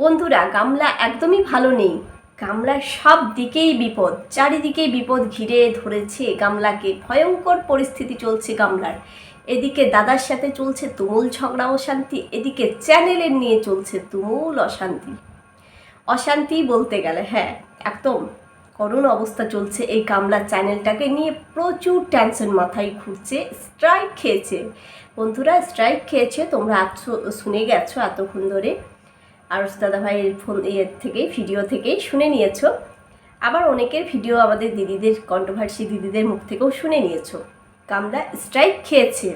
বন্ধুরা, গামলা একদমই ভালো নেই। গামলার সব দিকেই বিপদ, চারিদিকেই বিপদ ঘিরে ধরেছে গামলাকে। ভয়ঙ্কর পরিস্থিতি চলছে গামলার। এদিকে দাদার সাথে চলছে তুমুল ঝগড়া, অশান্তি। এদিকে চ্যানেলের নিয়ে চলছে তুমুল অশান্তি। অশান্তি বলতে গেলে হ্যাঁ একদম। করুণ অবস্থা চলছে এই কামলা চ্যানেলটাকে নিয়ে। প্রচুর টেনশন মাথায় ঘুরছে স্ট্রাইক খেয়েছে। বন্ধুরা স্ট্রাইক খেয়েছে, তোমরা শুনে গেছো এতক্ষণ ধরে। আরস দাদা ভাইয়ের ফোন ইয়ের থেকেই, ভিডিও থেকেই শুনে নিয়েছো। আবার অনেকের ভিডিও আমাদের দিদিদের কন্ট্রোভার্সি দিদিদের মুখ থেকেও শুনে নিয়েছো। কামলা স্ট্রাইক খেয়েছে।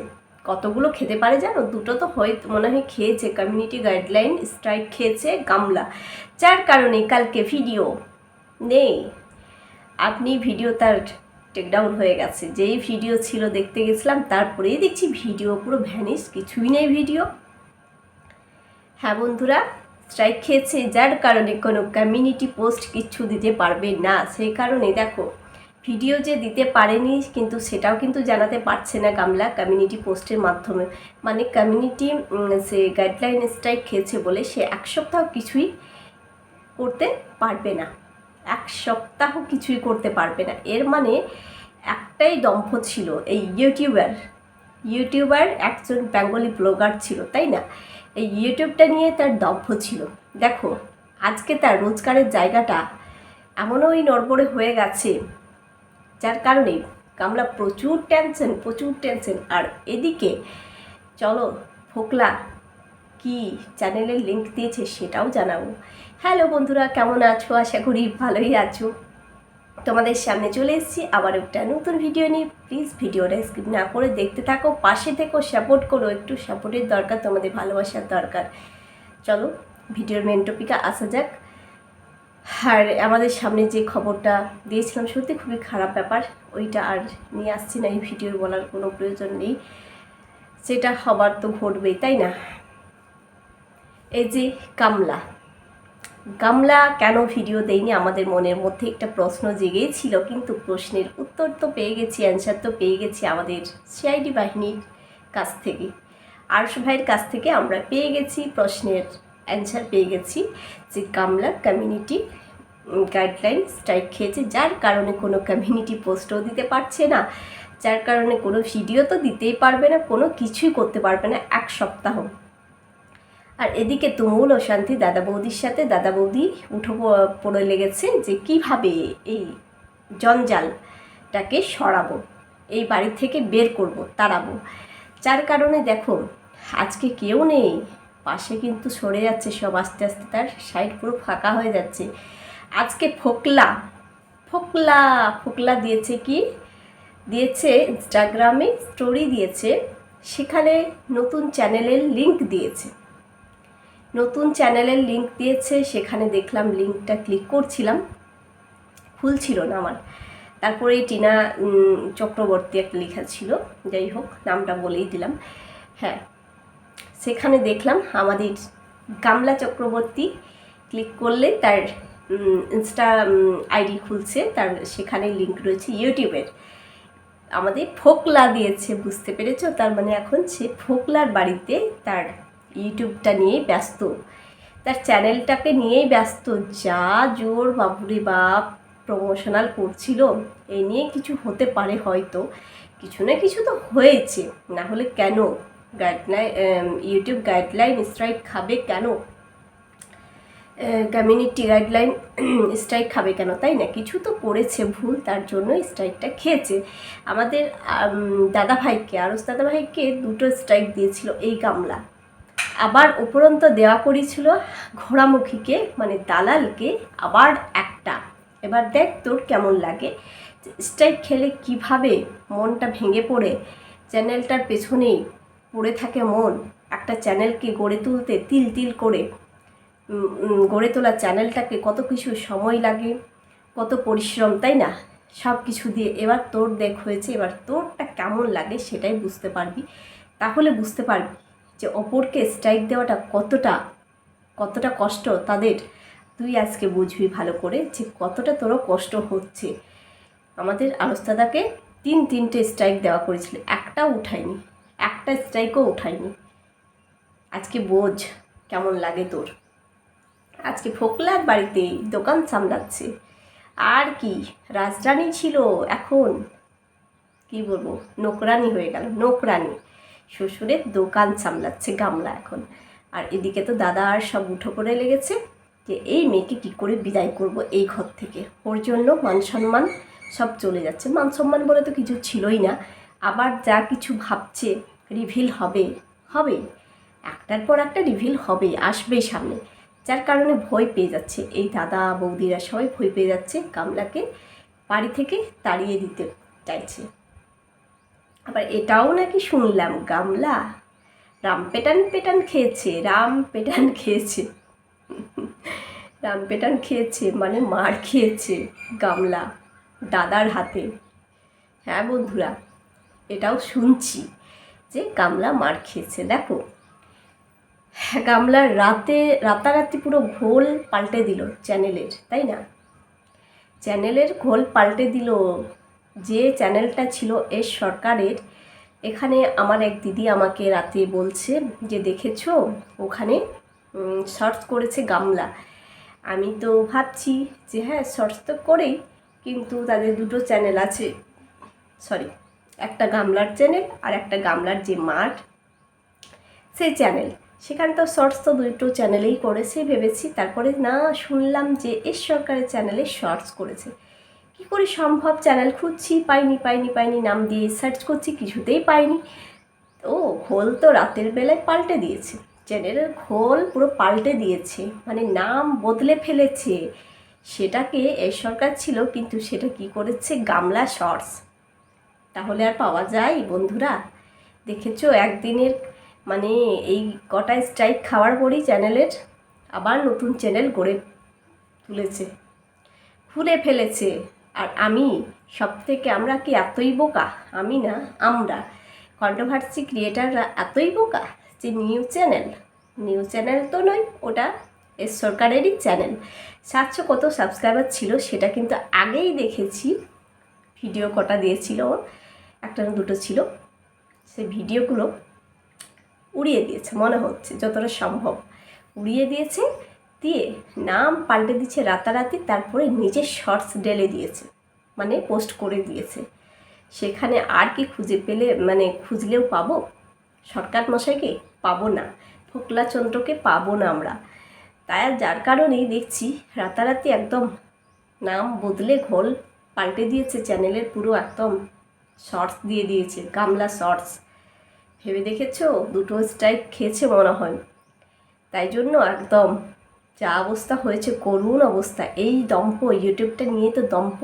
কতগুলো খেতে পারে জানো? দুটো তো হয়, মনে হয় খেয়েছে। কমিউনিটি গাইডলাইন স্ট্রাইক খেয়েছে গামলা যার কারণে কালকে ভিডিও নেই। আপনি ভিডিও তার টেকডাউন হয়ে গেছে। যেই ভিডিও ছিল দেখতে গেছিলাম, তারপরেই দেখছি ভিডিও পুরো ভ্যানিস কিছুই নেই ভিডিও হ্যাঁ বন্ধুরা স্ট্রাইক খেয়েছে, যার কারণে কোনো কমিউনিটি পোস্ট কিচ্ছু দিতে পারবে না। সেই কারণে দেখো ভিডিও যে দিতে পারেনি, কিন্তু সেটাও কিন্তু জানাতে পারছে না গামলা কমিউনিটি পোস্টের মাধ্যমে। মানে কমিউনিটি সে গাইডলাইন স্ট্রাইক খেয়েছে বলে সে এক সপ্তাহ কিছুই করতে পারবে না। এক সপ্তাহ কিছুই করতে পারবে না। এর মানে একটাই দম্ভ ছিল এই ইউটিউবার ইউটিউবার একজন বেঙ্গলি ব্লগার ছিল, তাই না? এই ইউটিউবটা নিয়ে তার দম্ভ ছিল। দেখো, আজকে তার রোজগারের জায়গাটা এমনই নড়বড়ে হয়ে গেছে, যার কারণে কামলা প্রচুর টেনশন প্রচুর টেনশন আর এদিকে, চলো, ফোকলা কি চ্যানেলের লিংক দিয়েছে সেটাও জানাব। হ্যালো বন্ধুরা, কেমন আছো? আশা করি ভালোই আছো। তোমাদের সামনে চলে এসেছি আবার একটা নতুন ভিডিও নিয়ে। প্লিজ ভিডিওটা স্কিপ না করে দেখতে থাকো, পাশে থেকো সাপোর্ট করো, একটু সাপোর্টের দরকার, তোমাদের ভালোবাসার দরকার। চলো ভিডিওর মেন টপিকে আসা যাক। আর আমাদের সামনে যে খবরটা দিয়েছিলাম, সত্যি খুবই খারাপ ব্যাপার, ওইটা আর নিয়ে আসছি না, এই ভিডিওর বলার কোনো প্রয়োজন নেই। সেটা হবার তো ঘটবেই তাই না? এই যে কামলা। গামলা কেন ভিডিও দেয়নি? আমাদের মনের মধ্যে একটা প্রশ্ন জেগেছিল কিন্তু প্রশ্নের উত্তর তো পেয়ে গেছি অ্যান্সার তো পেয়ে গেছি আমাদের সিআইডি বাহিনীর কাছ থেকে। আরশ ভাইয়ের কাছ থেকে আমরা পেয়ে গেছি প্রশ্নের অ্যান্সার পেয়ে গেছি যে গামলা কমিউনিটি গাইডলাইন স্ট্রাইক খেয়েছে, যার কারণে কোনো কমিউনিটি পোস্টও দিতে পারছে না, যার কারণে কোনো ভিডিও তো দিতেই পারবে না, কোনো কিছুই করতে পারবে না এক সপ্তাহ। আর এদিকে তুমুল অশান্তি দাদা বৌদির সাথে। দাদা বৌদি উঠো পড়ে লেগেছে যে কীভাবে এই জঞ্জালটাকে সরাবো, এই বাড়ি থেকে বের করব, তাড়াবো। যার কারণে দেখো, আজকে কেউ নেই। পাশে কিন্তু সরে যাচ্ছে সব, আস্তে আস্তে তার সাইড পুরো ফাঁকা হয়ে যাচ্ছে। আজকে ফোকলা ফোকলা ফোকলা দিয়েছে কি? দিয়েছে ইনস্টাগ্রামে স্টোরি দিয়েছে। সেখানে নতুন চ্যানেলের লিংক দিয়েছে। নতুন চ্যানেলের লিংক দিয়েছে, সেখানে দেখলাম লিঙ্কটা ক্লিক করছিলাম। খুলছিল না আমার। তারপরে টিনা চক্রবর্তী একটা লেখা ছিল, যাই হোক, নামটা বলেই দিলাম। হ্যাঁ সেখানে দেখলাম আমাদের গামলা চক্রবর্তী ক্লিক করলে তার ইনস্টা আইডি খুলছে, তার সেখানে লিঙ্ক রয়েছে ইউটিউবের আমাদের ফোকলা দিয়েছে, বুঝতে পেরেছ? তার মানে এখন সে ফোকলার বাড়িতে তার ইউটিউবটা নিয়েই ব্যস্ত। তার চ্যানেলটাকে নিয়েই ব্যস্ত। যা জোর বাবুরে বাপ প্রমোশনাল করছিল। এ নিয়ে কিছু হতে পারে হয়তো। কিছু না কিছু তো হয়েছে। না হলে কেন? গাইডলাইন ইউটিউব গাইডলাইন স্ট্রাইক খাবে কেন? কমিউনিটি গাইডলাইন স্ট্রাইক খাবে কেন? তাই না? কিছু তো করেছে ভুল তার জন্য স্ট্রাইকটা খেয়েছে। আমাদের আম, দাদা ভাইকে আরস দাদা ভাইকে দুটো স্ট্রাইক দিয়েছিল এই গামলা। আবার উপরন্ত দেওয়া করেছিল ঘোড়ামুখীকে মানে দালালকে, আবার একটা। এবার দেখ তোর কেমন লাগে। স্ট্রাইক খেলে কীভাবে মনটা ভেঙে পড়ে? চ্যানেলটার পেছনেই পড়ে থাকে মন। একটা চ্যানেলকে গড়ে তুলতে তিল তিল করে। গড়ে তোলা চ্যানেলটাকে কত কিছু সময় লাগে, কত পরিশ্রম, তাই না? সব কিছু দিয়ে এবার তোর দেখ হয়েছে, এবার তোরটা কেমন লাগে সেটাই বুঝতে পারবি। তাহলে বুঝতে পারবি যে অপরকে স্ট্রাইক দেওয়াটা কতটা কতটা কষ্ট তাদের তুই আজকে বুঝবি ভালো করে যে কতটা তোরও কষ্ট হচ্ছে। আমাদের আলোস্তাদাকে তিন তিনটে স্ট্রাইক দেওয়া করেছিল একটাও উঠায়নি, একটা স্ট্রাইকও উঠায়নি। আজকে বোঝ কেমন লাগে তোর। আজকে ফোকলার বাড়িতে দোকান সামলাচ্ছে। আর কি, রাজরানী ছিল এখন, কি বলব, নোকরানি হয়ে গেল, নোকরানি। শ্বশুরের দোকান সামলাচ্ছে গামলা এখন। আর এদিকে তো দাদা আর সব উঠো করে লেগেছে যে, এই মেয়েকে কী করে বিদায় করব এই ঘর থেকে? ওর জন্য মান সম্মান সব চলে যাচ্ছে। মান সম্মান বলে তো কিছু ছিলই না। আবার যা কিছু ভাবছে রিভিল হবে হবে একটার পর একটা রিভিল হবে আসবেই সামনে। যার কারণে ভয় পেয়ে যাচ্ছে। এই দাদা, বৌদিরা সবাই ভয় পেয়ে যাচ্ছে গামলাকে বাড়ি থেকে তাড়িয়ে দিতে চাইছে। আবার এটাও নাকি শুনলাম গামলা। রাম পেটান পেটান খেয়েছে রাম পেটান খেয়েছে। রাম পেটান খেয়েছে মানে মার খেয়েছে গামলা দাদার হাতে। হ্যাঁ বন্ধুরা এটাও শুনছি যে গামলা মার খেয়েছে। দেখো হ্যাঁ, গামলার রাতে রাতারাতি পুরো ঘোল পাল্টে দিল চ্যানেলের তাই না? চ্যানেলের ঘোল পাল্টে দিল যে চ্যানেলটা ছিল এস সরকারের, এখানে আমার এক দিদি আমাকে রাতে বলছে যে, দেখেছ? ওখানে সার্চ করেছে গামলা। আমি তো ভাবছি যে হ্যাঁ সার্চ তো করেই, কিন্তু তাদের দুটো চ্যানেল আছে। সরি একটা গামলার চ্যানেল আর একটা গামলার যে মাঠ, সেই চ্যানেল সেখানে তো শর্টস তো দুটো চ্যানেলেই করেছে, ভেবেছি। তারপরে না, শুনলাম যে, এস সরকারের চ্যানেলে শর্টস করেছে। কি করে সম্ভব? চ্যানেল খুঁজছি, পাইনি পাইনি পাইনি, নাম দিয়ে সার্চ করছি, কিছুতেই পাইনি। ও ঘোল তো রাতের বেলায় পাল্টে দিয়েছে। চ্যানেলের ঘোল পুরো পাল্টে দিয়েছে। মানে নাম বদলে ফেলেছে। সেটাকে এ সরকার ছিল, কিন্তু সেটা কি করেছে? গামলা শর্টস তাহলে আর পাওয়া যায় বন্ধুরা? দেখেছ, একদিনের মানে এই কটা স্ট্রাইক খাওয়ার পরই চ্যানেলের আবার নতুন চ্যানেল গড়ে তুলেছে। খুলে ফেলেছে। আর আমি সব থেকে আমরা কি এতই বোকা? আমি না, আমরা। কন্ট্রোভার্সি ক্রিয়েটাররা এতই বোকা যে নিউজ চ্যানেল। নিউজ চ্যানেল তো নয়, ওটা এস সরকারেরই চ্যানেল। সাতশো কত সাবস্ক্রাইবার ছিল সেটা কিন্তু আগেই দেখেছি। ভিডিও কটা দিয়েছিল ওর? একটা না দুটো ছিল। সেই ভিডিওগুলো উড়িয়ে দিয়েছে, মনে হচ্ছে, যতটা সম্ভব। উড়িয়ে দিয়েছে। দিয়ে নাম পাল্টে দিচ্ছে রাতারাতি, তারপরে নিজের শর্টস ডেলে দিয়েছে মানে পোস্ট করে দিয়েছে। সেখানে আর কি খুঁজে পেলে মানে খুঁজলেও পাবো? সরকার মশাইকে পাবো না, ফোকলাচন্দ্রকে পাবো না আমরা। তাই আর যার কারণেই দেখছি রাতারাতি একদম নাম বদলে ঘোল পাল্টে দিয়েছে, চ্যানেলের পুরো একদম শর্টস দিয়ে দিয়েছে, গামলা শর্টস ভেবে দেখেছ? দুটো স্ট্রাইক খেয়েছে মনে হয়। তাই জন্য একদম যা অবস্থা হয়েছে, করুণ অবস্থা। এই দম্প ইউটিউবটা নিয়ে তো দম্প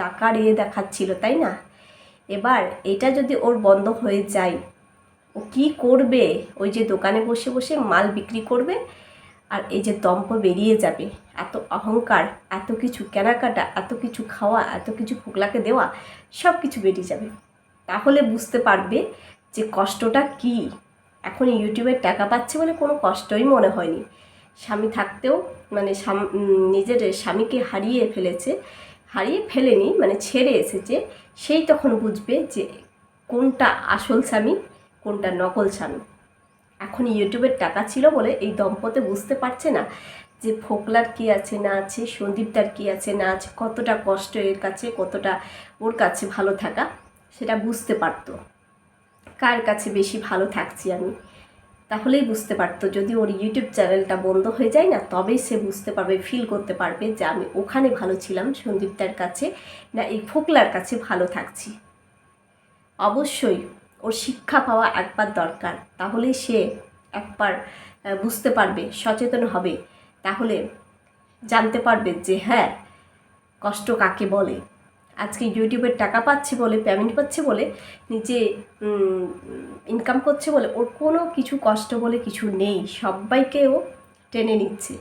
টাকা ইয়ে দেখাচ্ছিল, তাই না? এবার এটা যদি ওর বন্ধ হয়ে যায়, ও কি করবে? ওই যে দোকানে বসে বসে মাল বিক্রি করবে আর এই যে দম্প বেরিয়ে যাবে। এত অহংকার, এত কিছু কেনাকাটা, এত কিছু খাওয়া, এত কিছু ফোকলাকে দেওয়া, সব কিছু বেরিয়ে যাবে। তাহলে বুঝতে পারবে যে কষ্টটা কি। এখন ইউটিউবের টাকা পাচ্ছে বলে কোনো কষ্টই মনে হয়নি। স্বামী থাকতেও মানে নিজের স্বামীকে হারিয়ে ফেলেছে, হারিয়ে ফেলেনি মানে ছেড়ে এসেছে, সেই তখন বুঝবে যে কোনটা আসল স্বামী, কোনটা নকল স্বামী। এখন ইউটিউবের টাকা ছিল বলে এই দম্পতি বুঝতে পারছে না যে ফোকলার কি আছে, না আছে সন্দীপদার কি আছে, না আছে, কতটা কষ্ট এর কাছে, কতটা ওর কাছে ভালো থাকা, সেটা বুঝতে পারতো। কার কাছে বেশি ভালো থাকছি আমি? তাহলেই বুঝতে পারতো। যদি ওর ইউটিউব চ্যানেলটা বন্ধ হয়ে যায় না, তবেই সে বুঝতে পারবে ফিল করতে পারবে যে আমি ওখানে ভালো ছিলাম, সন্দীপদার কাছে, না এই ফোকলার কাছে ভালো থাকছি। অবশ্যই ওর শিক্ষা পাওয়া একবার দরকার, তাহলেই সে একবার বুঝতে পারবে, সচেতন হবে। তাহলে জানতে পারবে যে হ্যাঁ কষ্ট কাকে বলে? আজকে ইউটিউবের টাকা পাচ্ছে বলে পেমেন্ট পাচ্ছে বলে, নিজে ইনকাম করছে বলে, ওর কোনো কিছু কষ্ট বলে কিছু নেই। সবাইকে ও টেনে নিচ্ছে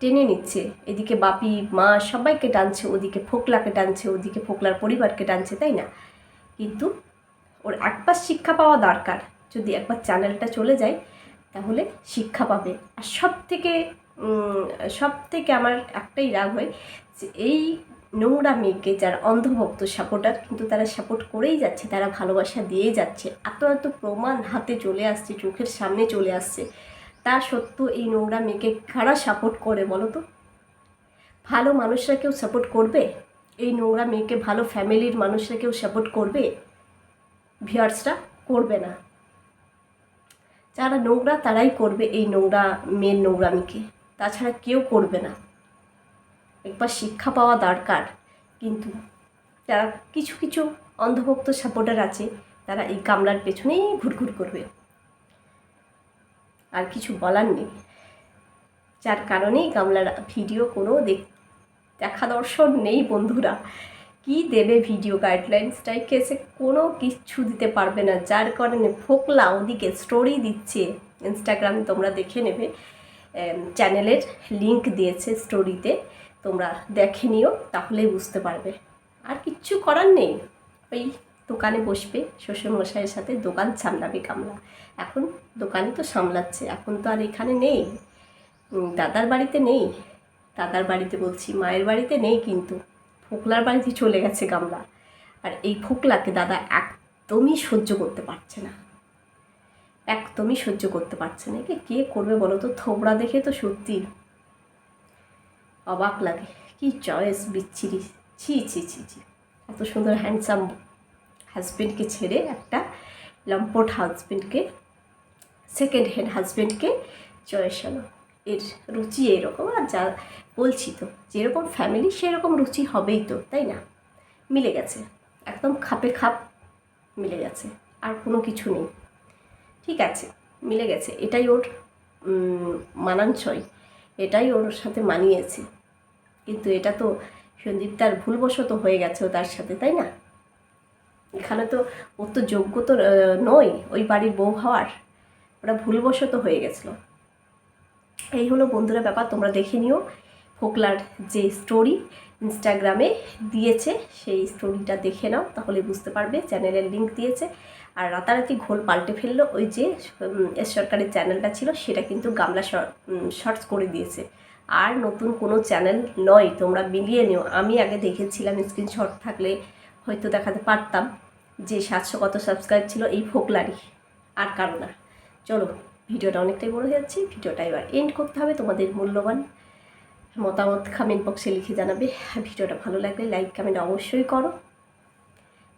টেনে নিচ্ছে। এদিকে বাপি, মা সবাইকে টানছে, ওদিকে ফোকলাকে টানছে, ওদিকে ফোকলার পরিবারকে টানছে, তাই না? কিন্তু ওর একবার শিক্ষা পাওয়া দরকার। যদি একবার চ্যানেলটা চলে যায়, তাহলে শিক্ষা পাবে। আর সব থেকে সব থেকে আমার একটাই রাগ হয় যে এই নোংরা মেয়েকে যারা অন্ধভক্ত সাপোর্টার কিন্তু তারা সাপোর্ট করেই যাচ্ছে, তারা ভালোবাসা দিয়েই যাচ্ছে। এত এত প্রমাণ হাতে চলে আসছে, চোখের সামনে চলে আসছে। তা সত্ত্বেও এই নোংরা মেয়েকে কারা সাপোর্ট করে বলো তো? ভালো মানুষরা কেউ সাপোর্ট করবে? এই নোংরা মেয়েকে ভালো ফ্যামিলির মানুষরা কেউ সাপোর্ট করবে? ভিউয়ার্সরা করবে না। যারা নোংরা তারাই করবে এই নোংরা মেয়ের নোংরামিকে। তাছাড়া কেউ করবে না। একবার শিক্ষা পাওয়া দরকার। কিন্তু যারা কিছু কিছু অন্ধভক্ত সাপোর্টার আছে, তারা এই গামলার পেছনেই ঘুরঘুর করবে। আর কিছু বলার নেই। যার কারণেই গামলার ভিডিও কোনো দেখ দর্শন নেই বন্ধুরা। কি দেবে ভিডিও গাইডলাইন্সটাই কেসে কোনো কিছু দিতে পারবে না। যার কারণে ফোকলা ওদিকে স্টোরি দিচ্ছে। ইনস্টাগ্রামে তোমরা দেখে নেবে। চ্যানেলের লিংক দিয়েছে স্টোরিতে তোমরা দেখে নিও, তাহলেই বুঝতে পারবে। আর কিচ্ছু করার নেই। ওই দোকানে বসবে শ্বশুরমশাইয়ের সাথে, দোকান সামলাবে কামলা। এখন দোকানে তো সামলাচ্ছে, এখন তো আর এখানে নেই। দাদার বাড়িতে নেই। দাদার বাড়িতে বলছি, মায়ের বাড়িতে নেই কিন্তু, ফোকলার বাড়িতে চলে গেছে গামলা আর এই ফোকলাকে দাদা একদমই সহ্য করতে পারছে না। একদমই সহ্য করতে পারছে না। একে কে করবে বলো তো? থোবড়া দেখে তো সত্যি। অবাক লাগে। কি চয়েস বিচ্ছিরি। ছি ছি ছি ছি। এত সুন্দর হ্যান্ডসাম হাজব্যান্ডকে ছেড়ে একটা লম্পট হাজব্যান্ডকে সেকেন্ড হ্যান্ড হাজব্যান্ডকে চয়েস হলো। এর রুচি এরকম আর যা বলছি তো, যেরকম ফ্যামিলি সেরকম রুচি হবেই তো, তাই না? মিলে গেছে। একদম খাপে খাপ মিলে গেছে। আর কোনো কিছু নেই। ঠিক আছে, মিলে গেছে। এটাই ওর মানানসই। এটাই ওর সাথে মানিয়েছে। কিন্তু এটা তো সন্দীপ তার ভুলবশত হয়ে গেছে তার সাথে, তাই না? এখানে তো ওর তো যোগ্য তো নয়, ওই বাড়ির বউ হওয়ার। ওটা ভুলবশত হয়ে গেছিল। এই হলো বন্ধুরা ব্যাপার, তোমরা দেখে নিও। ফোকলার যে স্টোরি ইনস্টাগ্রামে দিয়েছে, সেই স্টোরিটা দেখে নাও, তাহলে বুঝতে পারবে চ্যানেলের লিংক দিয়েছে। আর রাতারাতি ঘোল পাল্টে ফেলল। ওই যে এস সরকারি চ্যানেলটা ছিল, সেটা কিন্তু গামলা শর্টস করে দিয়েছে। আর নতুন কোনো চ্যানেল নয়, তোমরা মিলিয়ে নিও। আমি আগে দেখেছিলাম স্ক্রিনশট থাকলে হয়তো দেখাতে পারতাম যে সাতশো কত সাবস্ক্রাইব ছিল এই ফোকলারি আর কারও না। চলো, ভিডিওটা অনেকটাই বড় হয়ে যাচ্ছে। ভিডিওটা এবার এন্ড করতে হবে। তোমাদের মূল্যবান মতামত কমেন্ট বক্সে লিখে জানাবে। ভিডিওটা ভালো লাগলে লাইক কমেন্ট অবশ্যই করো।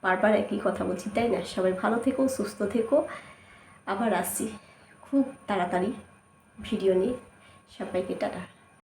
বারবার একই কথা বলছি, তাই না? সবাই ভালো থেকো, সুস্থ থেকো। আবার আসছি। খুব তাড়াতাড়ি ভিডিও নিয়ে। সবাইকে টাটা।